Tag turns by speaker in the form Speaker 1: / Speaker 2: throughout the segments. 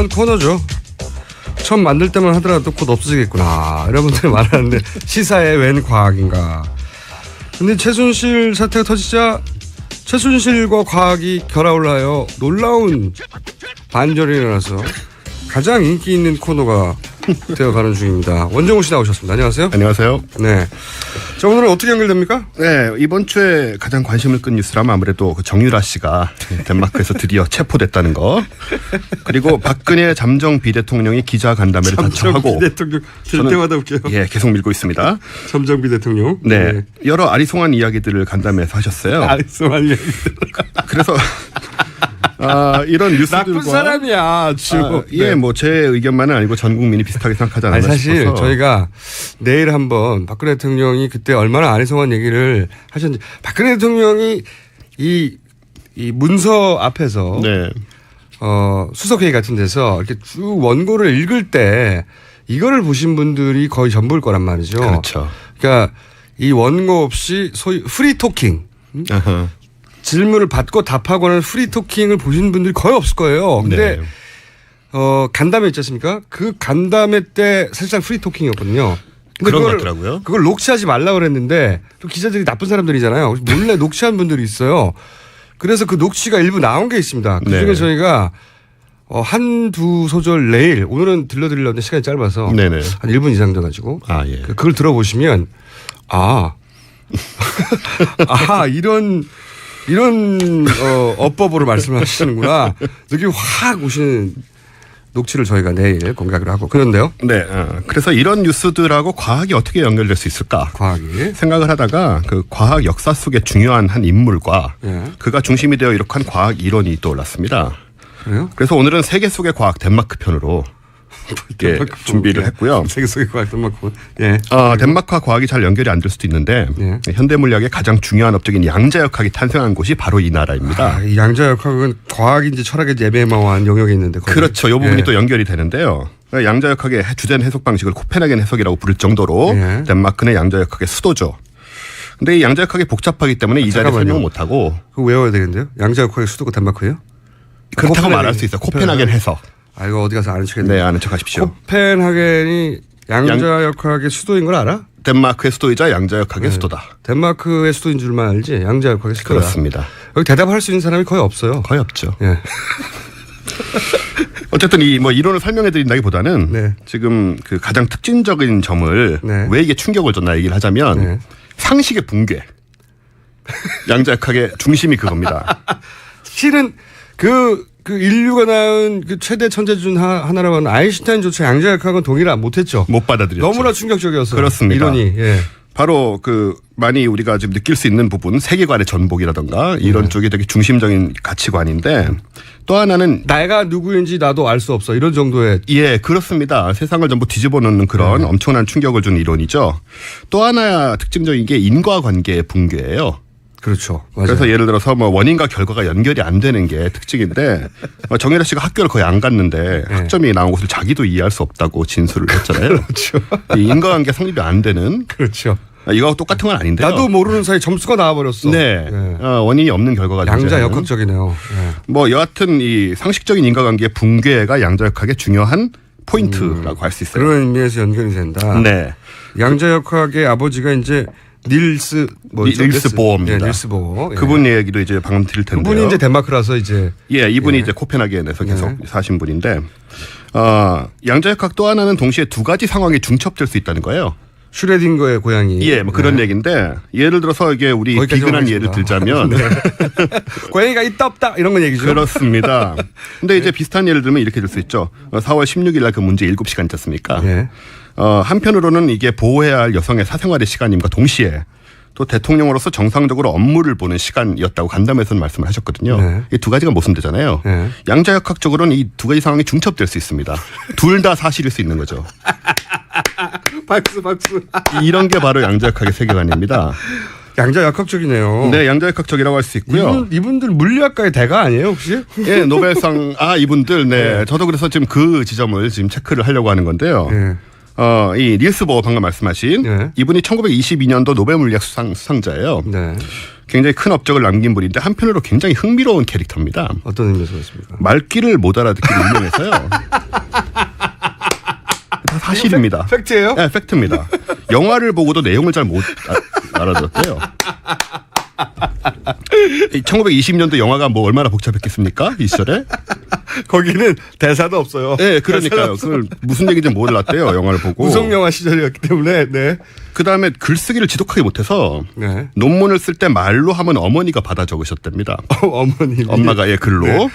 Speaker 1: 놀라운 코너죠. 처음 만들 때만 하더라도 곧 없어지겠구나. 여러분들이 말하는데 시사에 웬 과학인가. 근데 최순실 사태가 터지자 최순실과 과학이 결합을 하여 놀라운 반전이 일어나서 가장 인기 있는 코너가 되어가는 중입니다. 원정우 씨 나오셨습니다. 안녕하세요.
Speaker 2: 안녕하세요.
Speaker 1: 네. 자, 오늘은 어떻게 연결됩니까?
Speaker 2: 네, 이번 주에 가장 관심을 끈 뉴스라면 아무래도 그 정유라 씨가 덴마크에서 드디어 체포됐다는 거. 그리고 박근혜 잠정 비대통령이 기자 간담회를 단축하고
Speaker 1: 대통령 들
Speaker 2: 저는-
Speaker 1: 때마다 웃겨요.
Speaker 2: 예, 계속 밀고 있습니다.
Speaker 1: 점정비 대통령.
Speaker 2: 네, 여러 아리송한 이야기들을 간담회에서 하셨어요.
Speaker 1: 알겠어만 얘기.
Speaker 2: 그래서 아, 이런 뉴스들과
Speaker 1: 나쁜 사람이야. 아주.
Speaker 2: 아, 예, 뭐제 의견만은 아니고 전 국민이 비슷하게 생각하지 않나
Speaker 1: 아니 사실
Speaker 2: 싶어서
Speaker 1: 저희가 내일 한번 박근혜 대통령이 그때 얼마나 아리송한 얘기를 하셨는지 박근혜 대통령이 이, 이 문서 앞에서
Speaker 2: 네.
Speaker 1: 어, 수석회의 같은 데서 이렇게 쭉 원고를 읽을 때 이거를 보신 분들이 거의 전부일 거란 말이죠.
Speaker 2: 그렇죠.
Speaker 1: 그러니까 이 원고 없이 소위 프리 토킹. 질문을 받고 답하고 하는 프리 토킹을 보신 분들이 거의 없을 거예요. 근데
Speaker 2: 네.
Speaker 1: 어, 간담회 있지 않습니까? 그 간담회 때 사실상 프리 토킹이었거든요. 근데
Speaker 2: 그런 것
Speaker 1: 그걸-
Speaker 2: 같더라고요.
Speaker 1: 그걸 녹취하지 말라 그랬는데 또 기자들이 나쁜 사람들이잖아요. 몰래 녹취한 분들이 있어요. 그래서 그 녹취가 일부 나온 게 있습니다. 그 중에
Speaker 2: 네.
Speaker 1: 저희가 어, 한두 소절 내일 오늘은 들려드리려는데 시간이 짧아서
Speaker 2: 네네.
Speaker 1: 한 1분 이상 돼가지고
Speaker 2: 아, 예.
Speaker 1: 그- 그걸 들어보시면 아, 아 이런 이런 어, 어법으로 말씀하시는구나 느낌이 확 오시는 녹취를 저희가 내일 공개하기로 하고 그런데요
Speaker 2: 네. 어, 그래서 이런 뉴스들하고 과학이 어떻게 연결될 수 있을까?
Speaker 1: 과학이
Speaker 2: 생각을 하다가 그 과학 역사 속에 중요한 한 인물과
Speaker 1: 예.
Speaker 2: 그가 중심이 되어 이룩한 과학 이론이 떠올랐습니다.
Speaker 1: 그래요?
Speaker 2: 그래서 오늘은 세계 속의 과학 덴마크 편으로 예, 준비를 했고요.
Speaker 1: 세계 속의 과학 덴마크 예
Speaker 2: 어, 덴마크와 과학이 잘 연결이 안 될 수도 있는데
Speaker 1: 예.
Speaker 2: 현대 물리학의 가장 중요한 업적인 양자역학이 탄생한 곳이 바로 이 나라입니다.
Speaker 1: 아, 이 양자역학은 과학인지 철학인지 애매모호한 영역이 있는데 거기.
Speaker 2: 그렇죠. 이 부분이
Speaker 1: 예.
Speaker 2: 또 연결이 되는데요. 양자역학의 주된 해석 방식을 코펜하겐 해석이라고 부를 정도로
Speaker 1: 예.
Speaker 2: 덴마크는 양자역학의 수도죠. 근데 이 양자역학이 복잡하기 때문에 이 자리에. 설명을 못하고
Speaker 1: 그거 외워야 되겠는데요 양자역학의 수도가 덴마크예요?
Speaker 2: 그렇다고
Speaker 1: 코펜하겐.
Speaker 2: 말할 수 있어요. 코펜하겐 해석.
Speaker 1: 아 이거 어디 가서 아는 척했네
Speaker 2: 네, 아는 척 하십시오.
Speaker 1: 코펜하겐이 양자역학의 수도인 걸 알아?
Speaker 2: 덴마크의 수도이자 양자역학의
Speaker 1: 네.
Speaker 2: 수도다.
Speaker 1: 덴마크의 수도인 줄만 알지 양자역학의 수도야.
Speaker 2: 그렇습니다.
Speaker 1: 여기 대답할 수 있는 사람이 거의 없어요.
Speaker 2: 거의 없죠.
Speaker 1: 예.
Speaker 2: 어쨌든 이 뭐 이론을 설명해 드린다기보다는
Speaker 1: 네.
Speaker 2: 지금 그 가장 특징적인 점을
Speaker 1: 네.
Speaker 2: 왜 이게 충격을 줬나 얘기를 하자면
Speaker 1: 네.
Speaker 2: 상식의 붕괴. 양자역학의 중심이 그겁니다.
Speaker 1: 실은 그, 그 인류가 낳은 그 최대 천재 중 하- 하나 라고 하는 아인슈타인조차 양자역학은 동의를 못했죠.
Speaker 2: 못 받아들였죠.
Speaker 1: 너무나 충격적이었어요.
Speaker 2: 그렇습니다.
Speaker 1: 이론이. 예.
Speaker 2: 바로 그 많이 우리가 지금 느낄 수 있는 부분 세계관의 전복이라던가 이런
Speaker 1: 네.
Speaker 2: 쪽이 되게 중심적인 가치관인데 또 하나는
Speaker 1: 내가 누구인지 나도 알 수 없어. 이런 정도의
Speaker 2: 예 그렇습니다 세상을 전부 뒤집어 놓는
Speaker 1: 네.
Speaker 2: 그런 엄청난 충격을 준 이론이죠 또 하나 특징적인 게 인과관계의 붕괴예요
Speaker 1: 그렇죠. 맞아요.
Speaker 2: 그래서 예를 들어서 뭐 원인과 결과가 연결이 안 되는 게 특징인데 어, 정혜라 씨가 학교를 거의 안 갔는데
Speaker 1: 네.
Speaker 2: 학점이 나온 것을 자기도 이해할 수 없다고 진술을 했잖아요.
Speaker 1: 그렇죠.
Speaker 2: 이 인과관계 성립이 안 되는
Speaker 1: 그렇죠.
Speaker 2: 아, 이거하고 똑같은 건 아닌데요.
Speaker 1: 나도 모르는 사이 점수가 나와버렸어.
Speaker 2: 네.
Speaker 1: 예.
Speaker 2: 어, 원인이 없는 결과가
Speaker 1: 양자
Speaker 2: 존재하는.
Speaker 1: 역학적이네요. 예.
Speaker 2: 뭐 여하튼 이 상식적인 인과관계의 붕괴가 양자역학의 중요한 포인트라고 할수 있어요.
Speaker 1: 그런 의미에서 연결이 된다.
Speaker 2: 네.
Speaker 1: 양자역학의 아버지가 이제 닐스?
Speaker 2: 니- 닐스 보어입니다.
Speaker 1: 예, 닐스 보어. 예.
Speaker 2: 그분 얘기도 이제 방금 드릴 텐데요.
Speaker 1: 그분이 이제 덴마크라서 이제
Speaker 2: 예, 이분이 이제 코펜하겐에서 계속
Speaker 1: 네.
Speaker 2: 사신 분인데 어, 양자역학 또 하나는 동시에 두 가지 상황이 중첩될 수 있다는 거예요.
Speaker 1: 슈레딩거의 고양이.
Speaker 2: 예, 뭐 그런 얘기인데 예를 들어서 이게 우리
Speaker 1: 네.
Speaker 2: 비근한 예를. 들자면
Speaker 1: 고양이가 있다 없다 이런 건 얘기죠.
Speaker 2: 그렇습니다. 근데 이제 비슷한 예를 들면 이렇게 될 수 있죠. 어, 4월 16일 날 그 문제 7시간 있지 않습니까?
Speaker 1: 예.
Speaker 2: 어, 한편으로는 이게 보호해야 할 여성의 사생활의 시간임과 동시에 또 대통령으로서 정상적으로 업무를 보는 시간이었다고 간담회에서는 말씀을 하셨거든요.
Speaker 1: 네.
Speaker 2: 이두 가지가 모순되잖아요.
Speaker 1: 네.
Speaker 2: 양자역학적으로는 이 두 가지 상황이 중첩될 수 있습니다. 둘 다 사실일 수 있는 거죠.
Speaker 1: 박수 박수.
Speaker 2: 이런 게 바로 양자역학의 세계관입니다.
Speaker 1: 양자 역학적이네요.
Speaker 2: 네, 양자역학적이라고 할 수 있고요.
Speaker 1: 이분, 이분들 물리학과의 대가 아니에요 혹시?
Speaker 2: 예, 노벨상 아 이분들 네. 저도 그래서 지금 그 지점을 지금 체크를 하려고 하는 건데요.
Speaker 1: 예.
Speaker 2: 어, 이 닐스 보어 방금 말씀하신
Speaker 1: 네.
Speaker 2: 이분이 1922년도 노벨 물리학 수상 수상자예요.
Speaker 1: 네.
Speaker 2: 굉장히 큰 업적을 남긴 분인데 한편으로 굉장히 흥미로운 캐릭터입니다.
Speaker 1: 어떤 의미에서 그렇습니까?
Speaker 2: 말귀를 못 알아듣기로 유명해서요. 사실입니다.
Speaker 1: 팩트예요?
Speaker 2: 네, 팩트입니다. 영화를 보고도 내용을 잘 못 알아들었대요. 1920년도 영화가 뭐 얼마나 복잡했겠습니까? 이 시절에?
Speaker 1: 거기는 대사도 없어요.
Speaker 2: 네, 그러니까요. 그걸 무슨 얘기인지 몰랐대요. 영화를 보고.
Speaker 1: 무성 영화 시절이었기 때문에 네.
Speaker 2: 그 다음에 글쓰기를 지독하게 못해서
Speaker 1: 네.
Speaker 2: 논문을 쓸 때 말로 하면 어머니가 받아 적으셨답니다.
Speaker 1: 어, 어머니
Speaker 2: 엄마가 예 글로.
Speaker 1: 네.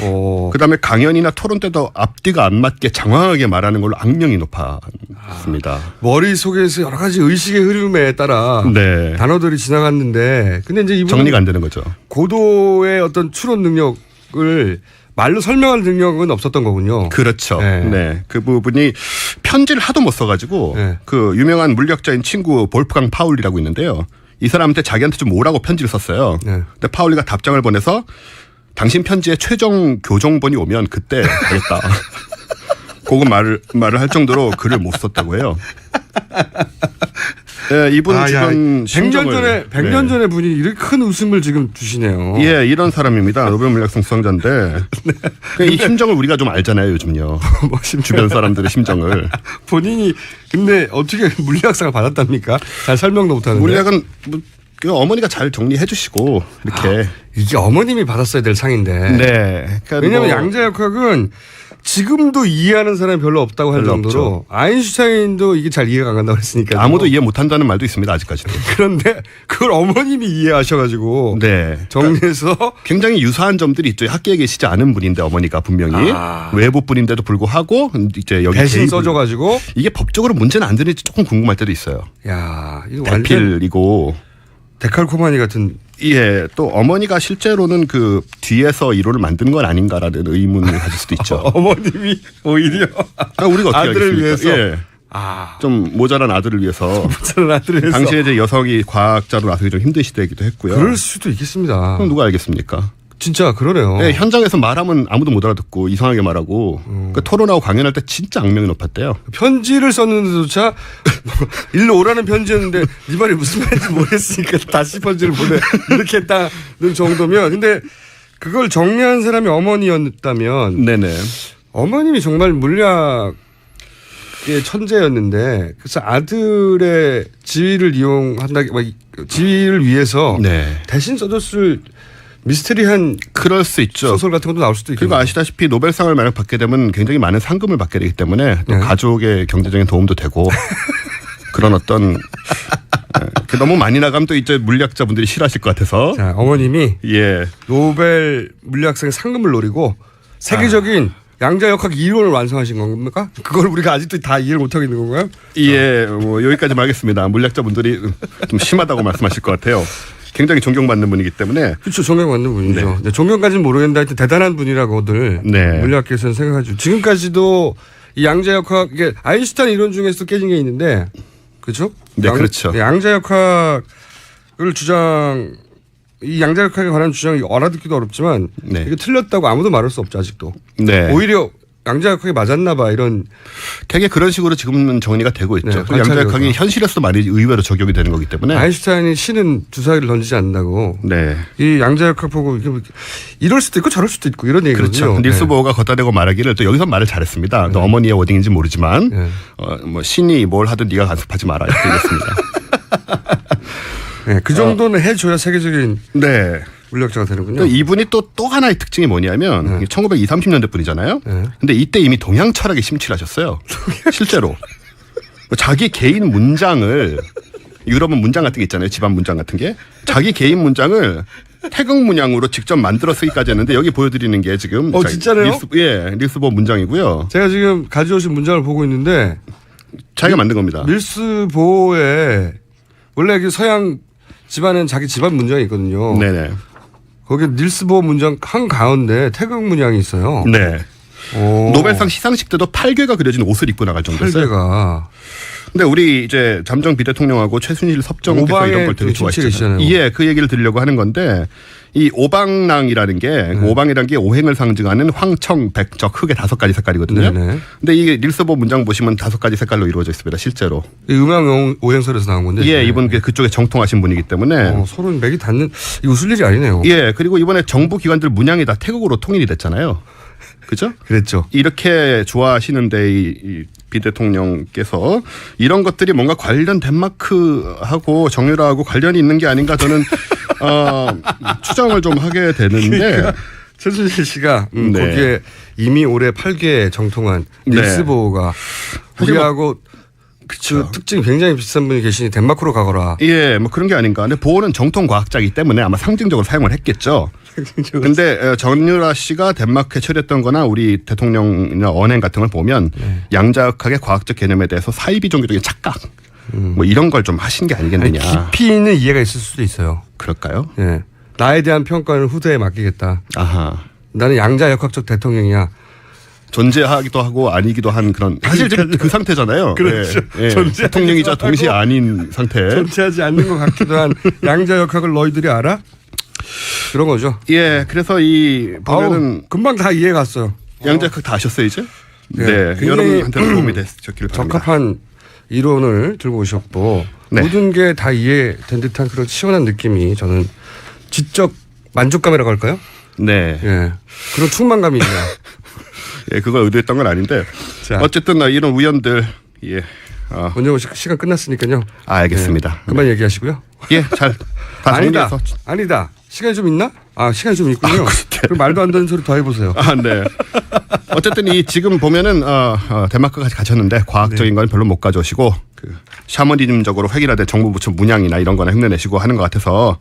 Speaker 1: 어.
Speaker 2: 그 다음에 강연이나 토론 때도 앞뒤가 안 맞게 장황하게 말하는 걸로 악명이 높았습니다.
Speaker 1: 머릿속에서 여러 가지 의식의 흐름에 따라
Speaker 2: 네.
Speaker 1: 단어들이 지나갔는데 근데 이제 이분
Speaker 2: 정리가 안 되는 거죠.
Speaker 1: 고도의 어떤 추론 능력을 말로 설명할 능력은 없었던 거군요.
Speaker 2: 그렇죠.
Speaker 1: 네.
Speaker 2: 네. 그 부분이 편지를 하도 못 써가지고
Speaker 1: 네.
Speaker 2: 그 유명한 물리학자인 친구 볼프강 파울이라고 있는데요. 이 사람한테 자기한테 좀 오라고 편지를 썼어요.
Speaker 1: 네.
Speaker 2: 근데 파울리가 답장을 보내서 당신 편지에 최종 교정본이 오면 그때 하겠다. 그거 말을 말을 할 정도로 글을 못 썼다고 해요. 네, 이분
Speaker 1: 아, 야,
Speaker 2: 주변
Speaker 1: 100년
Speaker 2: 심정을-
Speaker 1: 전에 100년
Speaker 2: 네.
Speaker 1: 전에 분이 이렇게 큰 웃음을 지금 주시네요.
Speaker 2: 예, 이런 사람입니다. 노벨 물리학상 수상자인데 그이 심정을 우리가 좀 알잖아요, 요즘요.
Speaker 1: 뭐
Speaker 2: 주변 사람들의 심정을.
Speaker 1: 본인이 근데 어떻게 물리학상을 받았답니까? 잘 설명도 못 하는데.
Speaker 2: 물리학은 뭐, 그 어머니가 잘 정리해 주시고 이렇게.
Speaker 1: 이게 어머님이 받았어야 될 상인데.
Speaker 2: 네. 그러니까
Speaker 1: 왜냐하면
Speaker 2: 뭐
Speaker 1: 양자역학은 지금도 이해하는 사람이 별로 없다고 할
Speaker 2: 별로
Speaker 1: 정도로 아인슈타인도 이게 잘 이해가 안 간다고 했으니까
Speaker 2: 아무도 이해 못 한다는 말도 있습니다, 아직까지도.
Speaker 1: 그런데 그걸 어머님이 이해하셔가지고
Speaker 2: 네.
Speaker 1: 정리해서
Speaker 2: 굉장히 유사한 점들이 있죠. 학교에 계시지 않은 분인데 어머니가 분명히
Speaker 1: 아.
Speaker 2: 외부 분인데도 불구하고 이제 여기
Speaker 1: 대신
Speaker 2: 개입을-
Speaker 1: 써줘가지고
Speaker 2: 이게 법적으로 문제는 안 되는지 조금 궁금할 때도 있어요.
Speaker 1: 야 이거 완전
Speaker 2: 대필이고
Speaker 1: 데칼코마니 같은
Speaker 2: 예, 또 어머니가 실제로는 그 뒤에서 이론을 만든 건 아닌가라는 의문을 가질 수도 있죠.
Speaker 1: 어머님이 오히려
Speaker 2: 아, 우리가 어떻게
Speaker 1: 아들을
Speaker 2: 알겠습니까?
Speaker 1: 위해서
Speaker 2: 예.
Speaker 1: 아
Speaker 2: 좀 모자란 아들을 위해서
Speaker 1: 저는 아들을 위해서
Speaker 2: 당시에 이제 여성이 과학자로 나서기 좀 힘든 시대이기도 했고요.
Speaker 1: 그럴 수도 있겠습니다.
Speaker 2: 그럼 누가 알겠습니까?
Speaker 1: 진짜 그러네요.
Speaker 2: 네, 현장에서 말하면 아무도 못 알아듣고 이상하게 말하고
Speaker 1: 음.
Speaker 2: 그 토론하고 강연할 때 진짜 악명이 높았대요.
Speaker 1: 편지를 썼는데조차 일로 오라는 편지였는데 네 말이 무슨 말인지 모르겠으니까 다시 편지를 보내 이렇게 했다는 정도면 근데 그걸 정리한 사람이 어머니였다면
Speaker 2: 네네.
Speaker 1: 어머님이 정말 물리학 의 천재였는데 그래서 아들의 지위를 이용한다 막 이- 지위를 위해서
Speaker 2: 네.
Speaker 1: 대신 써줬을 미스테리한
Speaker 2: 그럴 수 있죠.
Speaker 1: 소설 같은 것도 나올 수도 있고
Speaker 2: 그리고 아시다시피 노벨상을 만약 받게 되면 굉장히 많은 상금을 받게 되기 때문에 또
Speaker 1: 네.
Speaker 2: 가족의 경제적인 도움도 되고 그런 어떤 예, 그 너무 많이 나가면 또 이제 물리학자분들이 싫어하실 것 같아서
Speaker 1: 자 어머님이
Speaker 2: 예
Speaker 1: 노벨 물리학상의 상금을 노리고 세계적인 양자역학 이론을 완성하신 겁니까? 그걸 우리가 아직도 다 이해를 못하고 있는 건가요?
Speaker 2: 예, 뭐 여기까지 하겠습니다. 물리학자분들이 좀 심하다고 말씀하실 것 같아요. 굉장히 존경받는 분이기 때문에
Speaker 1: 그렇죠. 존경받는 분이죠. 네, 존경까지는 모르겠는데 하여튼 대단한 분이라고들
Speaker 2: 네.
Speaker 1: 물리학계에서는 생각하죠. 지금까지도 이 양자역학 이게 아인슈타인 이론 중에서 깨진 게 있는데 그렇죠?
Speaker 2: 네, 그렇죠.
Speaker 1: 양자역학을 주장 이 양자역학에 관한 주장이 알아듣기도 어렵지만
Speaker 2: 네.
Speaker 1: 이게 틀렸다고 아무도 말할 수 없죠 아직도.
Speaker 2: 네.
Speaker 1: 오히려 양자역학이 맞았나 봐 이런
Speaker 2: 되게 그런 식으로 지금은 정리가 되고 있죠.
Speaker 1: 네,
Speaker 2: 그 양자역학이
Speaker 1: 관찰력과.
Speaker 2: 현실에서도 많이 의외로 적용이 되는 거기 때문에.
Speaker 1: 아인슈타인이 신은 주사위를 던지지 않는다고
Speaker 2: 네.
Speaker 1: 이 양자역학 보고 뭐 이럴 수도 있고 저럴 수도 있고 이런 얘기거든요.
Speaker 2: 그렇죠. 닐스
Speaker 1: 네.
Speaker 2: 보어가 걷다 대고 말하기를 또 여기서 말을 잘했습니다. 또 어머니의 워딩인지 모르지만
Speaker 1: 네.
Speaker 2: 어, 뭐 신이 뭘 하든 네가 간섭하지 마라 이렇게 얘기했습니다.
Speaker 1: 네, 그 정도는 해줘야 세계적인
Speaker 2: 네.
Speaker 1: 물리학자가 되는군요.
Speaker 2: 또 이분이 또 또 하나의 특징이 뭐냐면 1920, 30년대 분이잖아요.
Speaker 1: 네.
Speaker 2: 근데 이때 이미 동양 철학에 심취하셨어요. 실제로 자기 개인 문장을 유럽은 문장 같은 게 있잖아요. 집안 문장 같은 게 자기 개인 문장을 태극 문양으로 직접 만들어 쓰기까지 했는데 여기 보여드리는 게 지금
Speaker 1: 어,
Speaker 2: 자,
Speaker 1: 진짜네요?
Speaker 2: 릴스, 예, 릴스보 문장이고요.
Speaker 1: 제가 지금 가져오신 문장을 보고 있는데
Speaker 2: 자기가 만든 겁니다.
Speaker 1: 밀스 보에 원래 그 서양 집안은 자기 집안 문장이 있거든요.
Speaker 2: 네네.
Speaker 1: 거기 닐스 보 문장 한 가운데 태극 문양이 있어요.
Speaker 2: 네.
Speaker 1: 오.
Speaker 2: 노벨상 시상식 때도 팔괘가 그려진 옷을 입고 나갈 정도였어요.
Speaker 1: 팔배가
Speaker 2: 근데 우리 이제 잠정 비대통령하고 최순실 섭정께서
Speaker 1: 오방에
Speaker 2: 이런
Speaker 1: 걸또
Speaker 2: 되게
Speaker 1: 친척이
Speaker 2: 좋아했잖아요. 예, 그 얘기를 드리려고 하는 건데 이 오방랑이라는 게
Speaker 1: 네.
Speaker 2: 오방이라는 게 오행을 상징하는 황청, 백적, 흑의 다섯 가지 색깔이거든요.
Speaker 1: 네네.
Speaker 2: 근데 이 릴스보 문장 보시면 다섯 가지 색깔로 이루어져 있습니다. 실제로.
Speaker 1: 이 오- 오행설에서 나온 건데.
Speaker 2: 예,
Speaker 1: 네.
Speaker 2: 이분 그- 그쪽에 정통하신 분이기 때문에
Speaker 1: 어, 서로 맥이 닿는 이 웃을 일이 아니네요.
Speaker 2: 예, 그리고 이번에 정부 기관들 문양이 다 태국으로 통일이 됐잖아요. 그죠?
Speaker 1: 그랬죠.
Speaker 2: 이렇게 좋아하시는데 이, 이 비대통령께서 이런 것들이 뭔가 관련 덴마크하고 정유라하고 관련이 있는 게 아닌가 저는 어, 추정을 좀 하게 되는데
Speaker 1: 최순실 씨가 음,
Speaker 2: 네.
Speaker 1: 거기에 이미 올해 8개 정통한
Speaker 2: 네.
Speaker 1: 닐스보가
Speaker 2: 사실 뭐-
Speaker 1: 우리하고 그 특징이 굉장히 비슷한 분이 계시니 덴마크로 가거라.
Speaker 2: 예, 뭐 그런 게 아닌가. 근데 보호는 정통 과학자이기 때문에 아마 상징적으로 사용을 했겠죠. 근데 어, 전유라 씨가 덴마크에 처리했던 거나 우리 대통령이나 언행 같은 걸 보면
Speaker 1: 네.
Speaker 2: 양자역학의 과학적 개념에 대해서 사이비 종교적인 착각 뭐 이런 걸 좀 하신 게
Speaker 1: 음. 아니,
Speaker 2: 아니겠느냐.
Speaker 1: 깊이 있는 이해가 있을 수도 있어요.
Speaker 2: 그럴까요?
Speaker 1: 예. 나에 대한 평가는 후대에 맡기겠다.
Speaker 2: 아하.
Speaker 1: 나는 양자역학적 대통령이야.
Speaker 2: 존재하기도 하고 아니기도 한 그런 사실 지금 그 상태잖아요.
Speaker 1: 그렇죠.
Speaker 2: 예, 예. 대통령이자 동시에 아닌 상태.
Speaker 1: 존재하지 않는 것 같기도 한 양자역학을 너희들이 알아? 그런 거죠.
Speaker 2: 예, 그래서 이 보면은
Speaker 1: 아우, 금방 다 이해 갔어요.
Speaker 2: 양자역학 다 아셨어요 이제?
Speaker 1: 네,
Speaker 2: 네, 여러분한테 도움이 됐길 바랍니다.
Speaker 1: 적합한 이론을 들고 오셨고
Speaker 2: 네.
Speaker 1: 모든 게 다 이해된 듯한 그런 시원한 느낌이 저는 지적 만족감이라고 할까요?
Speaker 2: 네,
Speaker 1: 예. 그런 충만감이 있네요.
Speaker 2: 예, 그걸 의도했던 건 아닌데
Speaker 1: 자.
Speaker 2: 어쨌든 나 이런 우연들 예, 아,
Speaker 1: 원정호 씨 시간 끝났으니까요.
Speaker 2: 아, 알겠습니다.
Speaker 1: 예. 그만 얘기하시고요.
Speaker 2: 예, 잘 다
Speaker 1: 아니다.
Speaker 2: 정리해서
Speaker 1: 아니다. 시간이 좀 있나? 아, 시간이 좀 있군요. 그럼 말도 안 되는 소리 더 해보세요.
Speaker 2: 아, 네. 어쨌든 이 지금 보면은 어, 어, 덴마크까지 가셨는데 과학적인 건 별로 못 가져오시고 그 샤머니즘적으로 획일화된 정부 부처 문양이나 이런 거나 흉내내시고 하는 것 같아서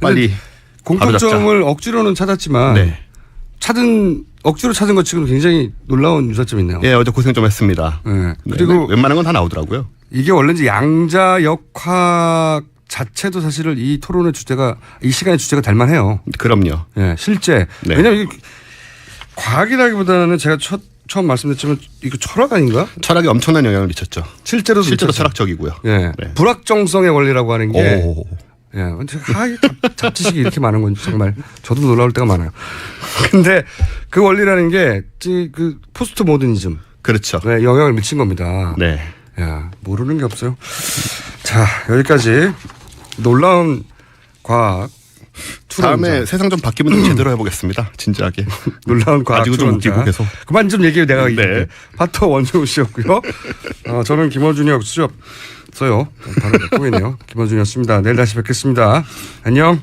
Speaker 2: 빨리
Speaker 1: 공통점을 억지로는 찾았지만
Speaker 2: 네.
Speaker 1: 찾은 억지로 찾은 것 지금 굉장히 놀라운 유사점이 있네요.
Speaker 2: 예, 어제 고생 좀 했습니다.
Speaker 1: 예.
Speaker 2: 네,
Speaker 1: 그리고
Speaker 2: 네, 웬만한 건 다 나오더라고요.
Speaker 1: 이게 원래 이제 양자 역학 자체도 사실은 이 토론의 주제가 이 시간의 주제가 될 만해요.
Speaker 2: 그럼요.
Speaker 1: 예, 실제.
Speaker 2: 네.
Speaker 1: 왜냐면 이게 과학이라기보다는 제가 첫, 처음 말씀드렸지만 이거 철학 아닌가?
Speaker 2: 철학에 엄청난 영향을 미쳤죠.
Speaker 1: 실제로
Speaker 2: 실제로 철학적이고요.
Speaker 1: 예.
Speaker 2: 네.
Speaker 1: 불확정성의 원리라고 하는 게
Speaker 2: 오.
Speaker 1: 예. 근데 잡- 잡지식이 이렇게 많은 건지 정말 저도 놀라울 때가 많아요. 근데 그 원리라는 게 그 포스트 모더니즘
Speaker 2: 그렇죠.
Speaker 1: 에 영향을 미친 겁니다.
Speaker 2: 네.
Speaker 1: 야, 모르는 게 없어요. 자, 여기까지 놀라운 과학
Speaker 2: 다음에
Speaker 1: 투론자.
Speaker 2: 세상 좀 바뀌면 좀 제대로 해보겠습니다. 진지하게.
Speaker 1: 놀라운 과학
Speaker 2: 아직은 좀. 웃기고 계속.
Speaker 1: 그만 좀 얘기해 내가
Speaker 2: 네.
Speaker 1: 네. 파터 원정우 씨였고요. 어, 저는 김원준이었어요. 써요. 바로 보이네요. 김원준이었습니다. 내일 다시 뵙겠습니다. 안녕.